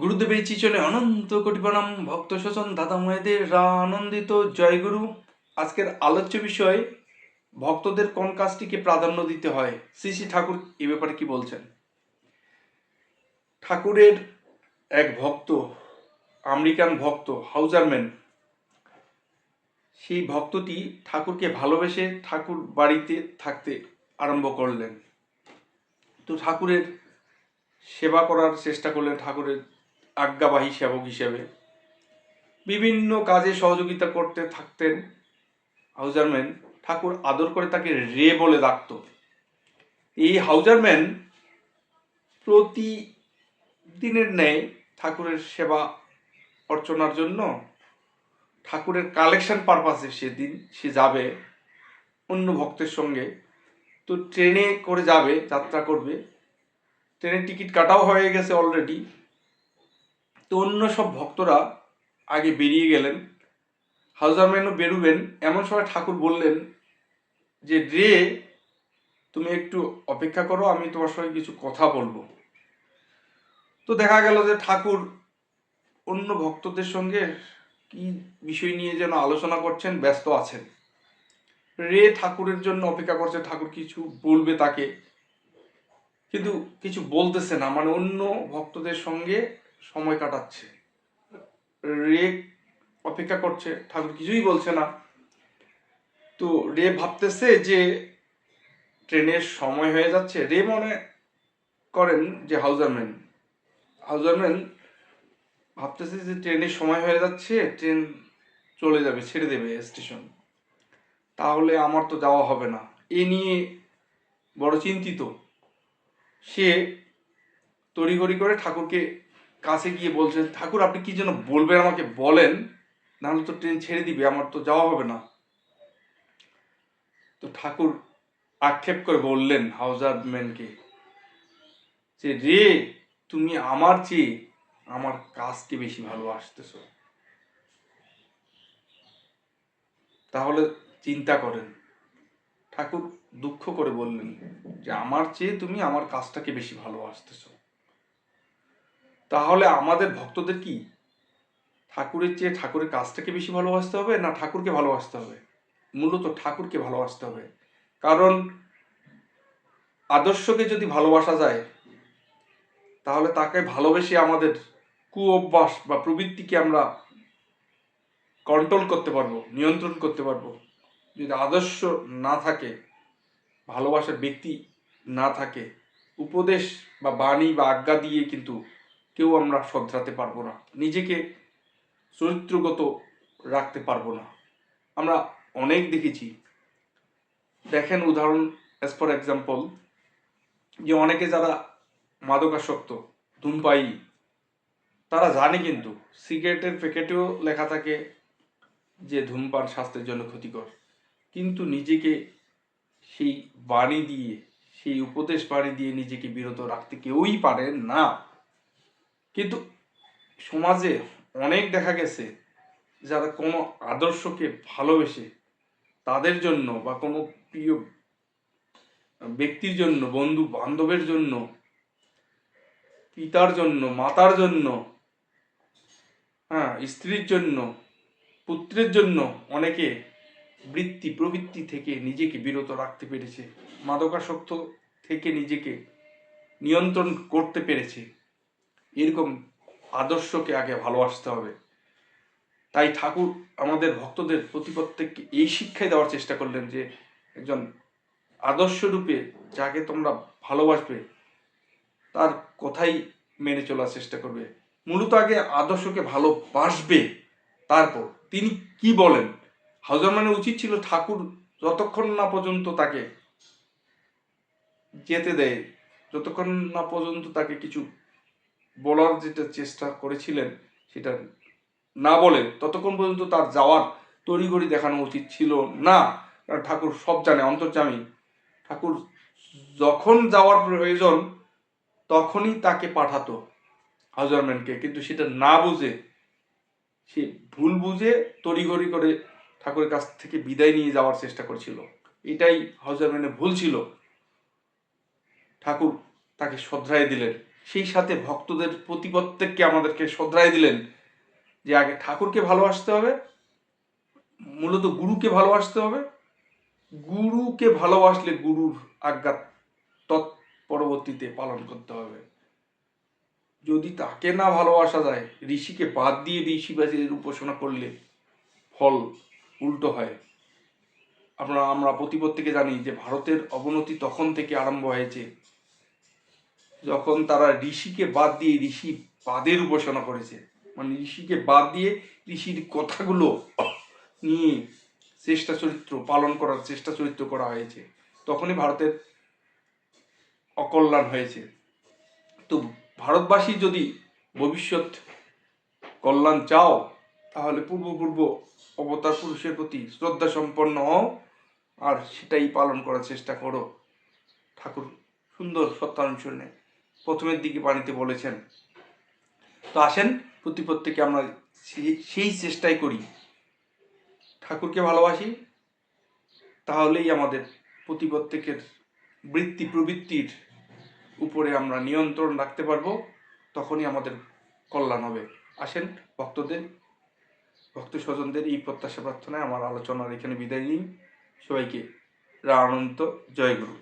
গুরুদেবের চিচনে অনন্ত কোটি প্রণাম ভক্ত শোষণ দাদা মায়েদের আনন্দিত জয়গুরু আজকের আলোচ্য বিষয়, ভক্তদের কোন কাজটিকে প্রাধান্য দিতে হয়? শ্রী শ্রী ঠাকুর এ ব্যাপারে কি বলছেন? ঠাকুরের এক ভক্ত, আমেরিকান ভক্ত, হাউজারম্যান, সেই ভক্তটি ঠাকুরকে ভালোবেসে ঠাকুর বাড়িতে থাকতে আরম্ভ করলেন। তো ঠাকুরের সেবা করার চেষ্টা করলেন, ঠাকুরের আজ্ঞাবাহী সেবক হিসেবে বিভিন্ন কাজে সহযোগিতা করতে থাকতেন হাউজারম্যান ঠাকুর আদর করে তাকে রে বলে ডাকত। এই হাউজারম্যান প্রতি দিনের ন্যায় ঠাকুরের সেবা অর্চনার জন্য ঠাকুরের কালেকশন পারপাসে সেদিন সে যাবে অন্য ভক্তের সঙ্গে। তো ট্রেনে করে যাবে, যাত্রা করবে। ট্রেনের টিকিট কাটাও হয়ে গেছে অলরেডি তো অন্য সব ভক্তরা আগে বেরিয়ে গেলেন। হাউজারম্যানও বেরুবেন, এমন সময় ঠাকুর বললেন যে, রে, তুমি একটু অপেক্ষা করো, আমি তোমার সঙ্গে কিছু কথা বলব। তো দেখা গেল যে, ঠাকুর অন্য ভক্তদের সঙ্গে কি বিষয় নিয়ে যেন আলোচনা করছেন, ব্যস্ত আছেন। রে ঠাকুরের জন্য অপেক্ষা করছে, ঠাকুর কিছু বলবে তাকে। কিন্তু কিছু বলতেছে না মানে অন্য ভক্তদের সঙ্গে সময় কাটাচ্ছে। রে অপেক্ষা করছে, ঠাকুর কিছুই বলছে না। তো রে ভাবতেছে যে ট্রেনের সময় হয়ে যাচ্ছে। রে মনে করেন যে হাউজারম্যান। হাউজারম্যান ভাবতেছে যে ট্রেনের সময় হয়ে যাচ্ছে, ট্রেন চলে যাবে, ছেড়ে দেবে স্টেশন। তাহলে আমার তো যাওয়া হবে না। এ নিয়ে বড় চিন্তিত। সে তড়িঘড়ি করে ঠাকুরকে কাছে গিয়ে বলছে, ঠাকুর, আপনি কি যেন বলবেন আমাকে? বলেন। নাহলে তো ট্রেন ছেড়ে দিবে, আমার তো যাওয়া হবে না। তো ঠাকুর আক্ষেপ করে বললেন হাউজারম্যানকে যে, রে, তুমি আমার চেয়ে আমার কাজকে বেশি ভালোবাসতেছ। তাহলে চিন্তা করেন। ঠাকুর দুঃখ করে বললেন যে, আমার চেয়ে তুমি আমার কাজটাকে বেশি ভালোবাসতেছ। তাহলে আমাদের ভক্তদের কি? ঠাকুরের চেয়ে ঠাকুরের কাজটাকে বেশি ভালোবাসতে হবে না ঠাকুরকে ভালোবাসতে হবে? মূলত ঠাকুরকে ভালোবাসতে হবে। কারণ আদর্শকে যদি ভালোবাসা যায়, তাহলে তাকে ভালোবেসে আমাদের কু অভ্যাস বা প্রবৃত্তিকে আমরা কন্ট্রোল করতে পারব, নিয়ন্ত্রণ করতে পারব। যদি আদর্শ না থাকে, ভালোবাসার ব্যক্তি না থাকে, উপদেশ বা বাণী বা আজ্ঞা দিয়ে কিন্তু কেউ আমরা শোধরাতে পারব না। নিজেকে চরিত্রগত রাখতে পারব না। আমরা অনেক দেখেছি। দেখেন উদাহরণ অ্যাজ ফর এক্সাম্পল যে অনেকে যারা মাদকাসক্ত, ধূমপায়ী, তারা জানে কিন্তু, সিগারেটের প্যাকেটেও লেখা থাকে যে ধূমপান স্বাস্থ্যের জন্য ক্ষতিকর। কিন্তু নিজেকে সেই বাণী দিয়ে, সেই উপদেশ বাণী দিয়ে নিজেকে বিরত রাখতে কেউই পারে না। কিন্তু সমাজে অনেক দেখা গেছে যারা কোনো আদর্শকে ভালোবেসে তাদের জন্য বা কোনো প্রিয় ব্যক্তির জন্য, বন্ধু বান্ধবের জন্য, পিতার জন্য, মাতার জন্য হ্যাঁ স্ত্রীর জন্য, পুত্রের জন্য অনেকে বৃত্তি, প্রবৃত্তি থেকে নিজেকে বিরত রাখতে পেরেছে, মাদকাসক্ত থেকে নিজেকে নিয়ন্ত্রণ করতে পেরেছে। এরকম আদর্শকে আগে ভালোবাসতে হবে। তাই ঠাকুর আমাদের ভক্তদের প্রতি প্রত্যেককে এই শিক্ষাই দেওয়ার চেষ্টা করলেন যে একজন আদর্শ রূপে যাকে তোমরা ভালোবাসবে, তার কথাই মেনে চলার চেষ্টা করবে। মূলত আগে আদর্শকে ভালোবাসবে, তারপর তিনি কি বলেন? হাউজার মানে উচিত ছিল ঠাকুর যতক্ষণ না পর্যন্ত তাকে যেতে দেয়, যতক্ষণ না পর্যন্ত তাকে কিছু বলার যেটা চেষ্টা করেছিলেন সেটা না বলে ততক্ষণ পর্যন্ত তার যাওয়ার তড়িঘড়ি দেখানো উচিত ছিল না। কারণ ঠাকুর সব জানে অন্তর্জামী ঠাকুর যখন যাওয়ার প্রয়োজন তখনই তাকে পাঠাতো হাউজারম্যানকে কিন্তু সেটা না বুঝে, সে ভুল বুঝে তড়িঘড়ি করে ঠাকুরের কাছ থেকে বিদায় নিয়ে যাওয়ার চেষ্টা করছিল। এটাই হাউজারম্যানের ভুল ছিল। ঠাকুর তাকে শ্রদ্ধায় দিলেন। সেই সাথে ভক্তদের প্রতি প্রত্যেককে আমাদেরকে শোধরাই দিলেন যে আগে ঠাকুরকে ভালোবাসতে হবে, মূলত গুরুকে ভালোবাসতে হবে। গুরুকে ভালোবাসলে গুরুর আজ্ঞা তৎপরবর্তীতে পালন করতে হবে। যদি তাকে না ভালোবাসা যায়, ঋষিকে বাদ দিয়ে ঋষিবাসীদের উপাসনা করলে ফল উল্টো হয়। আমরা আমরা প্রতিপত্তিকে জানি যে ভারতের অবনতি তখন থেকে আরম্ভ হয়েছে। যখন তারা ঋষিকে বাদ দিয়ে ঋষি বাদের উপাসনা করেছে মানে ঋষিকে বাদ দিয়ে ঋষির কথাগুলো নিয়ে চেষ্টা চরিত্র, পালন করার চেষ্টা চরিত্র করা হয়েছে, তখনই ভারতের অকল্যাণ হয়েছে। তো ভারতবাসী যদি ভবিষ্যৎ কল্যাণ চাও, তাহলে পূর্বপূর্ব অবতার পুরুষের প্রতি শ্রদ্ধা সম্পন্ন হও, আর সেটাই পালন করার চেষ্টা করো। ঠাকুর, সুন্দর সত্যানুসরণে প্রথমের দিকে বাণীতে বলেছেন। তো আসেন প্রতি প্রত্যেকে আমরা সেই- চেষ্টাই করি। ঠাকুরকে ভালোবাসি, তাহলেই আমাদের প্রতি প্রত্যেকের বৃত্তি প্রবৃত্তির উপরে আমরা নিয়ন্ত্রণ রাখতে পারব, তখনই আমাদের কল্যাণ হবে। আসেন, ভক্তদের, ভক্ত স্বজনদের এই প্রত্যাশা প্রার্থনায় আমার আলোচনার এখানে বিদায় নিই। সবাইকে রা অনন্ত জয়গুরু